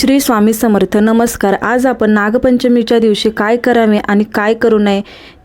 श्री स्वामी समर्थ. नमस्कार. आज आपण नागपंचमीच्या दिवशी काय करावे आणि काय करू नये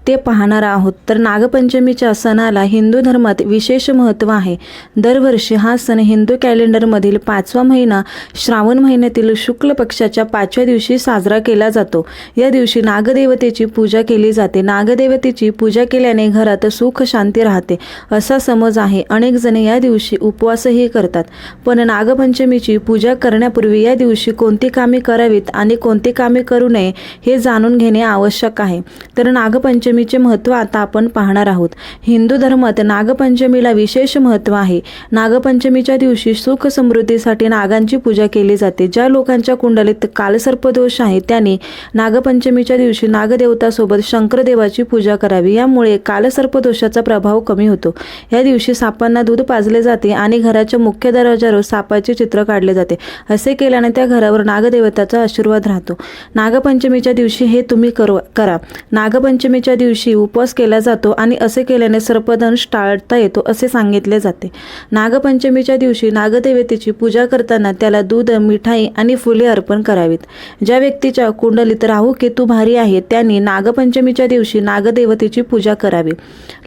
ते पाहणार आहोत. तर नागपंचमीच्या सणाला हिंदू धर्मात विशेष महत्त्व आहे. दरवर्षी हा सण हिंदू कॅलेंडरमधील पाचवा महिना श्रावण महिन्यातील शुक्ल पक्षाच्या पाचव्या दिवशी साजरा केला जातो. या दिवशी नागदेवतेची पूजा केली जाते. नागदेवतेची पूजा केल्याने घरात सुख शांती राहते. असा समज आहे. अनेक जण या दिवशी उपवासही करतात. पण नागपंचमीची पूजा करण्यापूर्वी या दिवशी कोणती कामे करावीत आणि कोणती कामे करू नये हे जाणून घेणे आवश्यक आहे. तर नागपंचमी नागपंचमीचे महत्त्व आता आपण पाहणार आहोत. हिंदू धर्मात नागपंचमीला विशेष महत्त्व आहे. नागपंचमीच्या दिवशी सुख समृद्धीसाठी नागांची पूजा केली जाते. ज्या लोकांच्या कुंडलीत कालसर्पदोष आहे त्यांनी नागपंचमीच्या दिवशी नागदेवतासोबत शंकरदेवाची पूजा करावी. यामुळे कालसर्पदोषाचा प्रभाव कमी होतो. या दिवशी सापांना दूध पाजले जाते आणि घराच्या मुख्य दरवाजावर सापाचे चित्र काढले जाते. असे केल्याने त्या घरावर नागदेवताचा आशीर्वाद राहतो. नागपंचमीच्या दिवशी हे तुम्ही करू करा. नागपंचमीच्या दिवशी दिवशी उपवास केला जातो आणि असे केल्याने सर्पदंश टाळता येतो असे सांगितले जाते. नागपंचमीच्या दिवशी नागदेवतेची पूजा करताना त्याला दूध मिठाई आणि फुले अर्पण करावीत. ज्या व्यक्तीच्या कुंडलीत राहू केतू भारी आहे त्यांनी नागपंचमीच्या दिवशी नागदेवतेची पूजा करावी.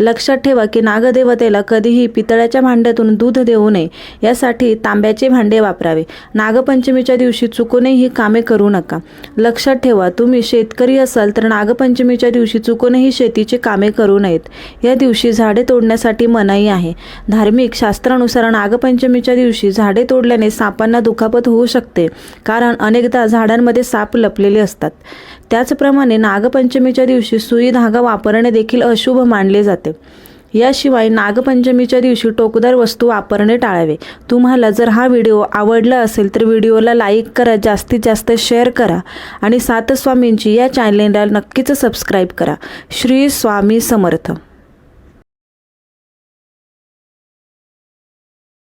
लक्षात ठेवा की नागदेवतेला कधीही पितळ्याच्या भांड्यातून दूध देऊ नये यासाठी तांब्याचे भांडे वापरावे. नागपंचमीच्या दिवशी चुकूनही ही कामे करू नका. लक्षात ठेवा तुम्ही शेतकरी असाल तर नागपंचमीच्या दिवशी चुकूनही शेतीची कामे करू नयेत. या दिवशी झाडे तोडण्यासाठी मनाई आहे. धार्मिक शास्त्रानुसार नागपंचमीच्या दिवशी झाडे तोडल्याने सापांना दुखापत होऊ शकते कारण अनेकदा झाडांमध्ये साप लपलेले असतात. त्याचप्रमाणे नागपंचमीच्या दिवशी सुई धागा वापरणे देखील अशुभ मानले जाते. याशिवाय नागपंचमीच्या दिवशी टोकदार वस्तू वापरणे टाळावे. तुम्हाला जर हा व्हिडिओ आवडला असेल तर व्हिडिओला लाईक करा जास्तीत जास्त शेअर करा आणि सातस्वामींची या चॅनलला नक्कीच सबस्क्राईब करा. श्री स्वामी समर्थ.